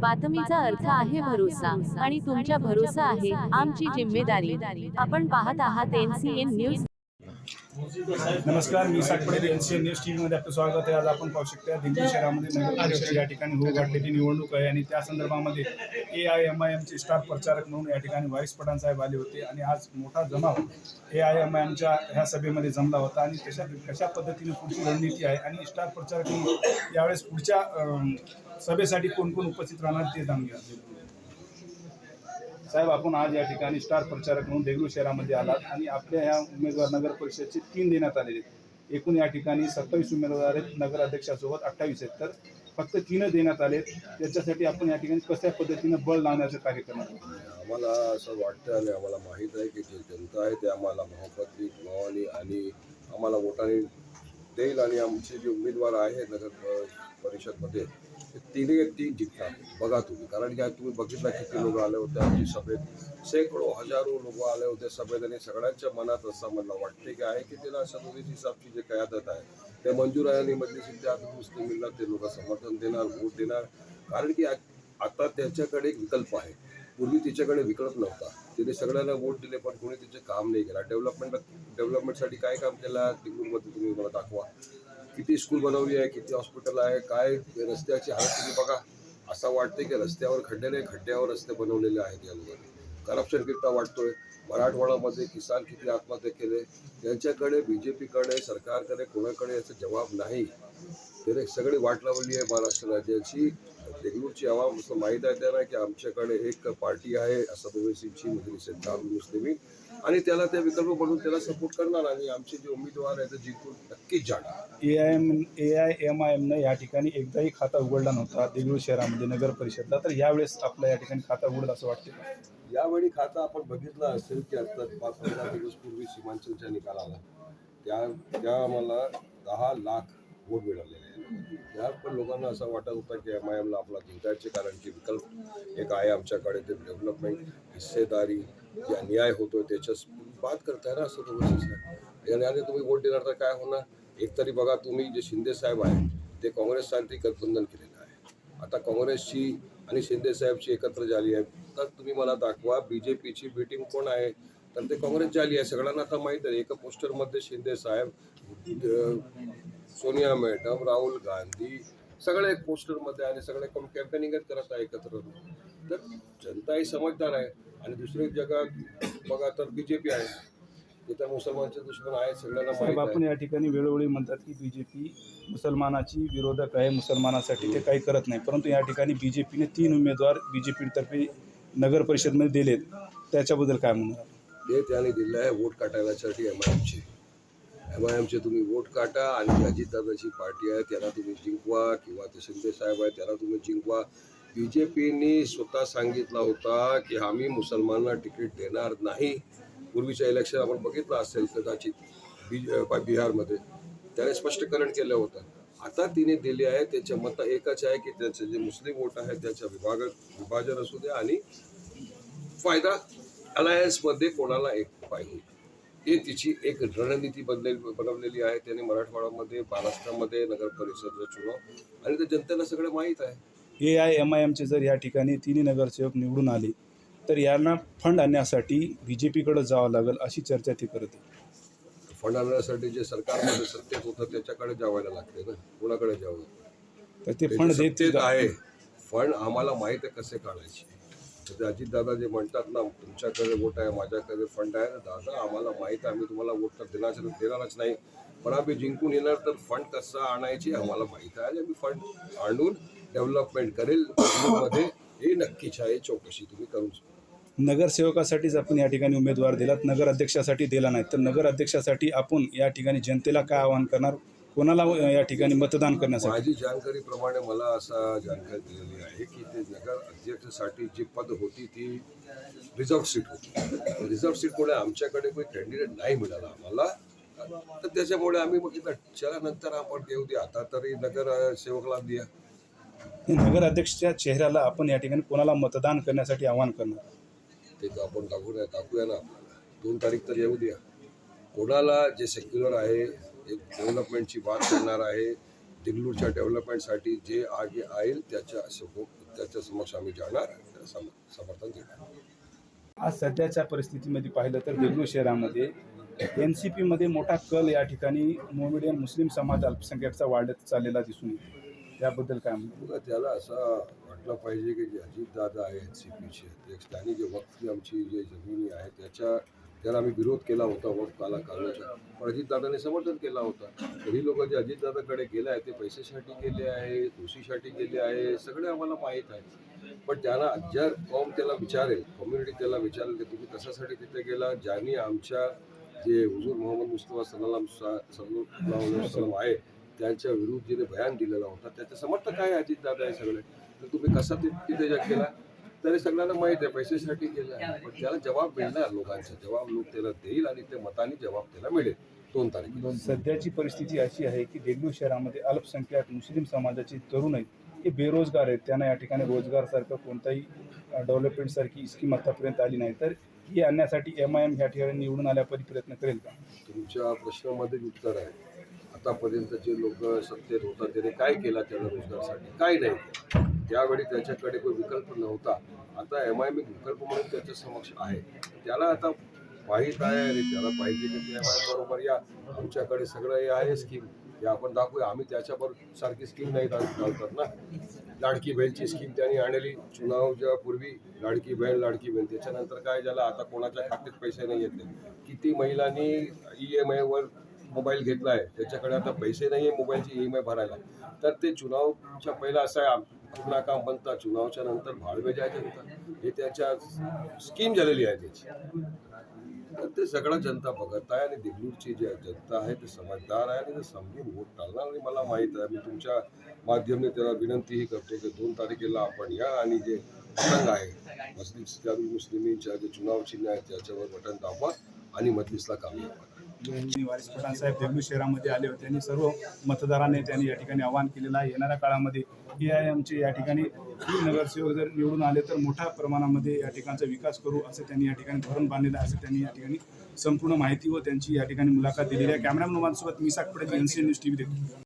बातमीचा अर्थ आहे भरोसा आणि तुमच्या भरोसा आहे आमची जिम्मेदारी. आपण पाहत आहात एनसीएन न्यूज नमस्कार मी सातपडे एन न्यूज टी व्हीमध्ये आपलं स्वागत आहे. आज आपण पाहू शकता दिल्ली शहरामध्ये नगर परिषद या ठिकाणी होऊ घातलेली निवडणूक आहे आणि त्या संदर्भामध्ये ए आय एम आय एमचे स्टार प्रचारक म्हणून या ठिकाणी व्हाईस पठाण साहेब आले होते आणि आज मोठा जमाव ए आय एम आय एमच्या ह्या सभेमध्ये जमला होता आणि कशा कशा पद्धतीने पुढची रणनीती आहे आणि स्टार प्रचारक म्हणून यावेळेस पुढच्या सभेसाठी कोण कोण उपस्थित राहणार ते जाणून घ्या. साहेब आपण आज या ठिकाणी स्टार प्रचारक म्हणून देगलूर शहरामध्ये आलात आणि आपल्या ह्या उमेदवार नगर परिषदचे तीन देण्यात आलेले आहेत. एकूण या ठिकाणी सत्तावीस उमेदवार आहेत नगराध्यक्षासोबत अठ्ठावीस आहेत. तर फक्त तीन देण्यात आले त्याच्यासाठी आपण या ठिकाणी कशा पद्धतीनं बळ लावण्याचं कार्य करणार आम्हाला असं वाटतं आणि आम्हाला माहीत आहे की जे जनता आहे ते आम्हाला मोहब्बतनी भावानी आणि आम्हाला वोटाने देईल. आणि आमचे जे उमेदवार आहेत नगर परिषदमध्ये तिने तिन्ही तीन जिंकतात. बघा तुम्ही. कारण की तुम्ही बघितला किती लोक आले होते आमची सभेत. शेकडो हजारो लोक आले होते सभेत आणि सगळ्यांच्या मनात असं मला वाटते की आहे की तिला सदोतीस हिसाबची जे कयादत आहे ते मंजूर आहे आणि मजलिस इत्तेहाद मुस्लिमींना ते लोक समर्थन देणार वोट देणार. कारण की आता त्याच्याकडे एक विकल्प आहे. पूर्वी तिच्याकडे विकल्प नव्हता. तिने सगळ्यांना वोट दिले पण कोणी तिचे काम नाही केला. डेव्हलपमेंट डेव्हलपमेंटसाठी काय काम केलं? टिंगूरमध्ये तुम्ही मला दाखवा. किती स्कूल बनवली आहे किती हॉस्पिटल आहे काय रस्त्याची हालत तुम्ही बघा. असं वाटते की रस्त्यावर खड्डे नाही खड्ड्यावर रस्ते बनवलेले आहेत या लोकांनी करप्शन किती वाटतोय मराठवाड्यामध्ये किसान किती आत्महत्या केले? त्यांच्याकडे बी जे पीकडे सरकारकडे कोणाकडे याचा जबाब नाही? त्याने सगळी वाट लावली आहे महाराष्ट्र राज्याची. देगलूरची आवाम असं माहीत आहे त्यांना की आमच्याकडे एक पार्टी आहे असद ओवेसीची मजलिस मुस्लिमी आणि त्याला त्या विकल्प म्हणून त्याला सपोर्ट करणार आणि आमचे जे उमेदवार आहेत ते जिंकून नक्कीच जाणार. A I M A I M I एमनं या ठिकाणी एकदाही खाता उघडला नव्हता देगलूर शहरामध्ये नगर परिषदला. तर यावेळेस आपल्या या ठिकाणी खाता उघडलं असं वाटते का? यावेळी खाता आपण बघितलं असेल की आता पाच पंधरा दिवस पूर्वी सीमांचलच्या निकालाला. त्या त्या आम्हाला दहा लाख वोट मिळालेले त्या पण लोकांना असं वाटत होतं की एम आय एमला आपला जिंकायचे कारण की विकल्प एक आहे आमच्याकडे ते डेव्हलपमेंट हिस्सेदारी जे अन्याय होतो त्याच्या बात करताय ना असं तुम्ही आणि तुम्ही वोट देणार तर काय होणार? एक तरी बघा तुम्ही जे शिंदे साहेब आहेत ते काँग्रेससाठी गठबंधन केलेलं आहे. आता काँग्रेसची आणि शिंदे साहेबची एकत्र झाली आहे तर तुम्ही मला दाखवा बी जे पीची मीटिंग कोण आहे? तर ते काँग्रेस झाली आहे. सगळ्यांना आता माहीत आहे एका पोस्टरमध्ये शिंदे साहेब सोनिया मॅडम राहुल गांधी सगळे पोस्टरमध्ये आणि सगळे कोण कॅम्पेनिंगच करत आहे एकत्र तर जनता ही समजदार आहे. आणि दुसरी जगात बघा तर बी जे पी आहे. ते तर मुसलमानचे दुश्मन आहेत सगळ्यांना माहीत आपण आहे या ठिकाणी वेळोवेळी म्हणतात की बीजेपी मुसलमानाची विरोधक आहे मुसलमानासाठी ते काही करत नाही. परंतु या ठिकाणी बीजेपीने तीन उमेदवार बीजेपी नगर परिषदमध्ये दिलेत. त्याच्याबद्दल काय म्हणणार? ते त्याने दिलं आहे वोट काटायसाठी एम आय एमचे एम आय एमचे तुम्ही वोट काटा आणि अजितदादाची पार्टी आहे त्याला तुम्ही जिंकवा किंवा ते शिंदे साहेब आहे त्याला तुम्ही जिंकवा. बी जे पीने स्वतः सांगितला होता की आम्ही मुसलमानांना तिकीट देणार नाही. पूर्वीच्या इलेक्शन आपण बघितलं असेल कदाचित बी बिहारमध्ये. त्याने स्पष्टीकरण केलं होतं. आता तिने दिले आहे त्याचे मत एकच आहे की त्याचे जे मुस्लिम वोट आहे त्याच्या विभाग विभाजन असू द्या आणि फायदा अलायन्समध्ये कोणाला एक पाहिजे हे तिची एक रणनीती बदलेल बनवलेली आहे. त्याने मराठवाड्यामध्ये महाराष्ट्रामध्ये नगर परिषद चुनाव आणि ते जनतेला सगळं माहीत आहे. ए आय एम आय एमचे जर या ठिकाणी तिन्ही नगरसेवक निवडून आले तर यांना फंड आणण्यासाठी बी जे पीकडे जावं लागेल अशी चर्चा ती करते फंड आणण्यासाठी जे सरकारमध्ये सत्तेत होतं त्याच्याकडे जावायला लागते ना. कोणाकडे जावं तर ते फंड ते देत आहे फंड आम्हाला माहीत आहे कसे काढायचे. तर ते अजितदादा जे म्हणतात ना तुमच्याकडे वोट आहे माझ्याकडे फंड आहे. ना दादा आम्हाला माहीत आहे आम्ही तुम्हाला वोट तर देणार देणारच नाही. पण आम्ही जिंकून येणार तर फंड कसं आणायची आम्हाला माहीत आहे. आणि आम्ही फंड आणून डेव्हलपमेंट करेल मध्ये हे नक्कीच आहे चौकशी तुम्ही करून नगरसेवकासाठीच आपण या ठिकाणी उमेदवार दिलात. नगर अध्यक्षासाठी दिला नाही. तर नगर अध्यक्षासाठी आपण या ठिकाणी जनतेला काय आवाहन करणार? कोणाला या ठिकाणी मतदान करण्यासाठी? माझी जानकारीप्रमाणे मला असा जानकारी दिलेली आहे की ते नगर अध्यक्षासाठी जी पद होती ती रिझर्व सीट होती. रिझर्व सीटमुळे आमच्याकडे काही कॅन्डिडेट नाही मिळाला आम्हाला. तर त्याच्यामुळे आम्ही बघितलं चला नंतर आपण घेऊ द्या आता तरी नगर सेवकला द्या. नगर अध्यक्षच्या चेहऱ्याला आपण या ठिकाणी कोणाला मतदान करण्यासाठी आवाहन करणार? ते तर आपण दाखवूया दाखवूया ना आपल्याला. दोन तारीख तर येऊ द्या. कोणाला जे सेक्युलर आहे एक डेव्हलपमेंटची बात करणार आहे देगलूरच्या डेव्हलपमेंटसाठी जे आगे येईल त्याच्या त्याच्या समक्ष आम्ही जाणार समर्थन देणार. आज सध्याच्या परिस्थितीमध्ये पाहिलं तर देगलूर शहरामध्ये एन सी पीमध्ये मोठा कल या ठिकाणी मोमेडियन मुस्लिम समाज अल्पसंख्याकचा वाढत चाललेला दिसून येतो. त्याबद्दल काय म्हणतो? त्याला असं वाटलं पाहिजे की जे अजितदादा आहे एन सी पीचे ते स्थानिक जे वक्फी आमची जे जमिनी आहे त्याच्या त्याला आम्ही विरोध केला होता वक्फ काला काढण्याचा पण अजितदादाने समर्थन केला होता. तरी लोक जे अजितदादाकडे गेले आहे ते पैशासाठी गेले आहे दोषीसाठी गेले आहे सगळे आम्हाला माहीत आहे पण त्यांना जर कॉम त्याला विचारेल कम्युनिटी त्याला विचारेल की तुम्ही कशासाठी तिथे गेला? ज्यांनी आमच्या जे हुजूर मोहम्मद मुस्तफा सल्लाम सल्लाम आहे त्यांच्या विरुद्ध जिने बयान दिलेला होता त्याचे समर्थक आहे अजितदादा आहे सगळे? तर तुम्ही कसा तिथे जग केला तरी सगळ्यांना माहीत आहे पैशासाठी गेला आहे. पण त्याला जबाब मिळणार लोकांचा. जबाब लोक त्याला देईल आणि ते मताने जबाब त्याला मिळेल. दोन तारखेला. सध्याची परिस्थिती अशी आहे की देगलूर शहरामध्ये अल्पसंख्याक मुस्लिम समाजाचे तरुण आहेत. हे बेरोजगार आहेत. त्यांना या ठिकाणी रोजगारसारखं कोणताही डेव्हलपमेंटसारखी स्कीम आतापर्यंत आली नाही. तर ही आणण्यासाठी एम आय एम ह्या ठिकाणी निवडून आल्यापरी प्रयत्न करेल का? तुमच्या प्रश्नामध्ये उत्तर आहे. आतापर्यंत जे लोक सत्तेत होतात. त्याने काय केला त्याला रोजगारासाठी? काय नाही केलं. त्यावेळी त्याच्याकडे कोई विकल्प नव्हता. आता एम आय विकल्प म्हणून त्याच्या समक्ष आहे. त्याला आता माहीत आहे आणि त्याला पाहिजे की एम आय बरोबर या आमच्याकडे सगळं हे आहे स्कीम हे आपण दाखवूया. आम्ही त्याच्याबरोबर सारखी स्कीम नाही घालतात ना. लाडकी बहीणची स्कीम त्यांनी आणली. चुनावच्या पूर्वी लाडकी बहीण लाडकी बहीण त्याच्यानंतर काय झालं? आता कोणाच्या खात्यात पैसे नाही येत किती महिलांनी ई एम आयवर मोबाईल घेतला आहे त्याच्याकडे आता पैसे नाही आहे मोबाईलची ई एम आय भरायला. तर ते चुनावच्या पहिला असं आहे. पूर्ण काम बनता चुनावच्या नंतर भाडवे जायचे जनता हे त्याच्या स्कीम झालेली आहे त्याची. तर ते सगळं जनता बघत आहे आणि देगलूरची जी जनता आहे ते समजदार आहे आणि ते समजून वोट टाळणार आणि मला माहीत आहे. मी तुमच्या माध्यमाने त्याला विनंतीही करतो की दोन तारखेला आपण या आणि जे पतंग आहे मुस्लिम मुस्लिमींच्या जे चुनाव चिन्ह आहे त्याच्यावर बटन दाबवा आणि मजलिसला कामी वारिस पठाण साहेब शहरामध्ये आले होते. आणि सर्व मतदारांनी त्यांनी या ठिकाणी आवाहन केलेलं आहे. येणाऱ्या काळामध्ये ए आय एमचे या ठिकाणी नगरसेवक जर निवडून आले तर मोठ्या प्रमाणामध्ये या ठिकाणचा विकास करू असं त्यांनी या ठिकाणी धोरण बांधलेलं आहे असं त्यांनी या ठिकाणी संपूर्ण माहिती व त्यांची या ठिकाणी मुलाखत दिलेली आहे. कॅमेरामॅन माझ्यासोबत मी Sakpade N C news T V देखील.